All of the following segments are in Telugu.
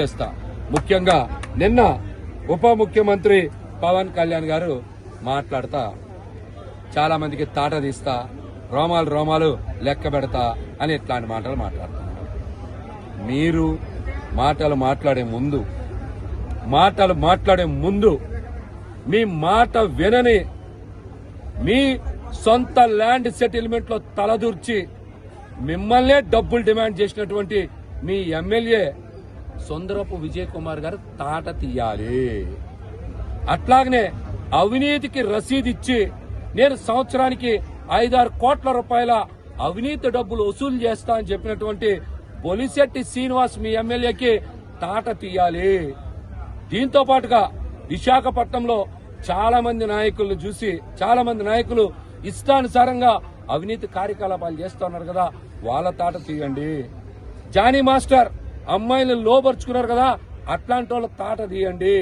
చేస్తా. ముఖ్యంగా నిన్న ఉప ముఖ్యమంత్రి పవన్ కళ్యాణ్ గారు మాట్లాడతా. చాలా మందికి తాట తీస్తా రోమాలు రోమాలు లెక్క పెడతా అని ఇట్లాంటి మాటలు మాట్లాడుతున్నారు మీరు మాటలు మాట్లాడే ముందు మాటలు మాట్లాడే ముందు మీ మాట వినని మీ సొంత ల్యాండ్ సెటిల్మెంట్లో తలదూర్చి మిమ్మల్నే డబ్బులు డిమాండ్ చేసినటువంటి మీ ఎమ్మెల్యే సుందరపు విజయ్ కుమార్ గారు తాట తీయాలి. అట్లాగనే అవినీతికి రసీదు ఇచ్చి నేను సంవత్సరానికి ఐదారు కోట్ల రూపాయల అవినీతి డబ్బులు వసూలు చేస్తా అని చెప్పినటువంటి బొలిశెట్టి శ్రీనివాస్ మీ ఎమ్మెల్యేకి తాట తీయాలి. దీంతో పాటుగా విశాఖపట్నంలో చాలా మంది నాయకులను చూసి చాలా మంది నాయకులు ఇష్టానుసారంగా అవినీతి కార్యకలాపాలు చేస్తున్నారు కదా వాళ్ళ తాట తీయండి. జానీ మాస్టర్ అమ్మాయిలను లోపరుచుకున్నారు కదా అట్లాంటి వాళ్ళ తాట తీయండి.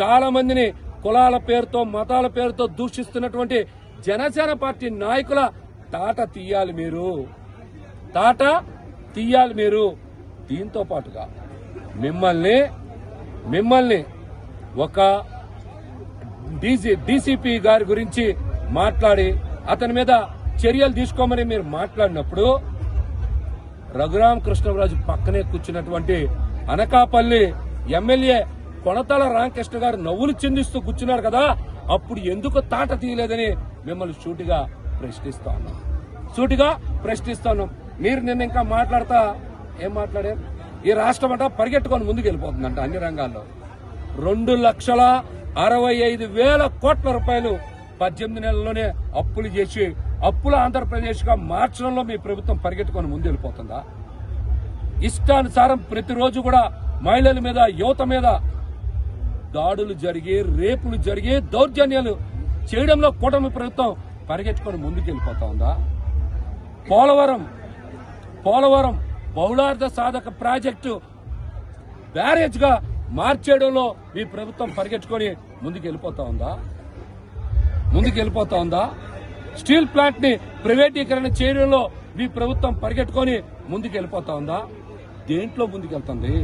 చాలా మందిని కులాల పేరుతో మతాల పేరుతో దూషిస్తున్నటువంటి జనసేన పార్టీ నాయకుల తాట తీయాలి మీరు. తాట తీయాలి మీరు. దీంతో పాటుగా మిమ్మల్ని మిమ్మల్ని ఒక డీసీ డీసీపీ గారి గురించి మాట్లాడి అతని మీద చర్యలు తీసుకోమని మీరు మాట్లాడినప్పుడు రఘురామ కృష్ణరాజు పక్కనే కూర్చున్నటువంటి అనకాపల్లి ఎమ్మెల్యే కొనతల రామకృష్ణ గారు నవ్వులు చెందిస్తూ కూర్చున్నారు కదా అప్పుడు ఎందుకు తాట తీయలేదని మిమ్మల్ని సూటిగా ప్రశ్నిస్తా ఉన్నాం. సూటిగా ప్రశ్నిస్తా ఉన్నాం. మీరు నిన్న ఇంకా మాట్లాడతా ఏం మాట్లాడారు? ఈ రాష్ట్రం అంట పరిగెట్టుకొని ముందుకు వెళ్ళిపోతుందంట అన్ని రంగాల్లో. రెండు లక్షల అరవై ఐదు వేల కోట్ల రూపాయలు పద్దెనిమిది నెలల్లోనే అప్పులు చేసి అప్పుల ఆంధ్రప్రదేశ్గా మార్చడంలో మీ ప్రభుత్వం పరిగెట్టుకొని ముందు వెళ్ళిపోతుందా ఇష్టానుసారం ప్రతిరోజు కూడా మహిళల మీద యువత మీద దాడులు జరిగి రేపులు జరిగి దౌర్జన్యాలు చేయడంలో కూటమి ప్రభుత్వం పరిగెట్టుకొని ముందుకెళ్ళిపోతా ఉందా పోలవరం పోలవరం బహుళార్థ సాధక ప్రాజెక్టు బ్యారేజ్గా మార్చేయడంలో మీ ప్రభుత్వం పరిగెట్టుకొని ముందుకెళ్ళిపోతా ఉందా ముందుకెళ్ళిపోతా ఉందా స్టీల్ ప్లాంట్ని ప్రైవేటీకరణ చేయడంలో మీ ప్రభుత్వం పరిగెట్టుకొని ముందుకు వెళ్ళిపోతా ఉందా? దేంట్లో ముందుకెళ్తుంది?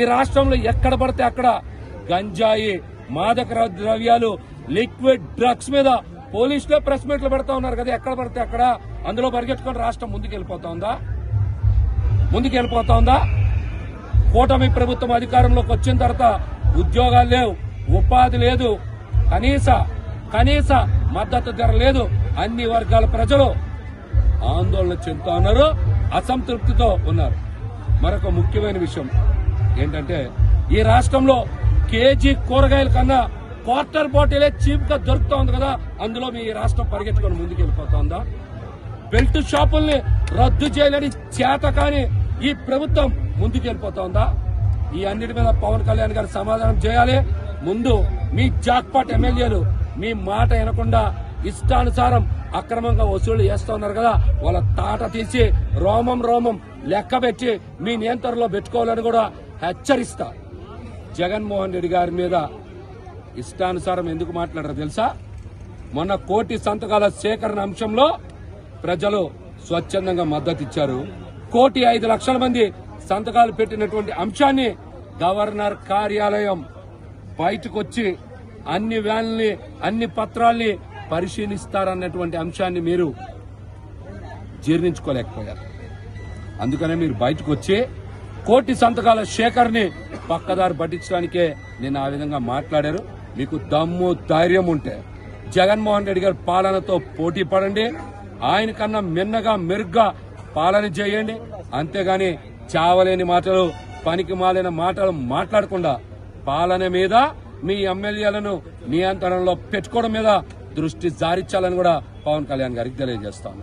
ఈ రాష్ట్రంలో ఎక్కడ పడితే అక్కడ గంజాయి మాదక ద్రవ్యాలు లిక్విడ్ డ్రగ్స్ మీద పోలీసులే ప్రెస్ మీట్లు పెడతా ఉన్నారు కదా ఎక్కడ పడితే అక్కడ. అందులో పరిగెట్టుకొని రాష్ట్రం ముందుకు వెళ్ళిపోతా ఉందా? ముందుకు వెళ్ళిపోతా ఉందా? కూటమి ప్రభుత్వం అధికారంలోకి వచ్చిన తర్వాత ఉద్యోగాలు లేవు ఉపాధి లేదు కనీస కనీస మద్దతు ధర లేదు అన్ని వర్గాల ప్రజలు ఆందోళన చెందుతా ఉన్నారు అసంతృప్తితో ఉన్నారు. మరొక ముఖ్యమైన విషయం ఏంటంటే ఈ రాష్ట్రంలో కేజీ కూరగాయల కన్నా క్వార్టర్ బాటిలే చీప్గా దొరుకుతా ఉంది కదా అందులో మీ రాష్ట్రం పరిగెత్తుకొని ముందుకు వెళ్ళిపోతుందా బెల్ట్ షాపుల్ని రద్దు చేయాలని చేత కాని ఈ ప్రభుత్వం ముందుకెళ్ళిపోతోందా? ఈ అన్నిటి మీద పవన్ కళ్యాణ్ గారు సమాధానం చేయాలి. ముందు మీ జాక్పాట్ ఎమ్మెల్యేలు మీ మాట వినకుండా ఇష్టానుసారం అక్రమంగా వసూళ్ళు చేస్తున్నారు కదా వాళ్ళ తాట తీసి రోమం రోమం లెక్క పెట్టి మీ నియంత్రణలో పెట్టుకోవాలని కూడా హెచ్చరిస్తా. జగన్మోహన్ రెడ్డి గారి మీద ఇష్టానుసారం ఎందుకు మాట్లాడారు తెలుసా? మొన్న కోటి సంతకాల సేకరణ అంశంలో ప్రజలు స్వచ్ఛందంగా మద్దతు ఇచ్చారు కోటి ఐదు లక్షల మంది సంతకాలు పెట్టినటువంటి అంశాన్ని గవర్నర్ కార్యాలయం బయటకొచ్చి అన్ని వ్యాన్లని అన్ని పత్రాల్ని పరిశీలిస్తారన్నటువంటి అంశాన్ని మీరు జీర్ణించుకోలేకపోయారు. అందుకనే మీరు బయటకు వచ్చి కోటి సంతకాల శేఖర్ని పక్కదారి పట్టించడానికే నేను ఆ విధంగా మాట్లాడారు. మీకు దమ్ము ధైర్యం ఉంటే జగన్మోహన్ రెడ్డి గారి పాలనతో పోటీ పడండి. ఆయన కన్నా మిన్నగా మెరుగ్గా పాలన చేయండి. అంతేగాని చావలేని మాటలు పనికి మాలిన మాటలు మాట్లాడకుండా పాలన మీద మీ ఎమ్మెల్యేలను నియంత్రణలో పెట్టుకోవడం మీద దృష్టి జారించాలని కూడా పవన్ కళ్యాణ్ గారికి తెలియజేస్తాను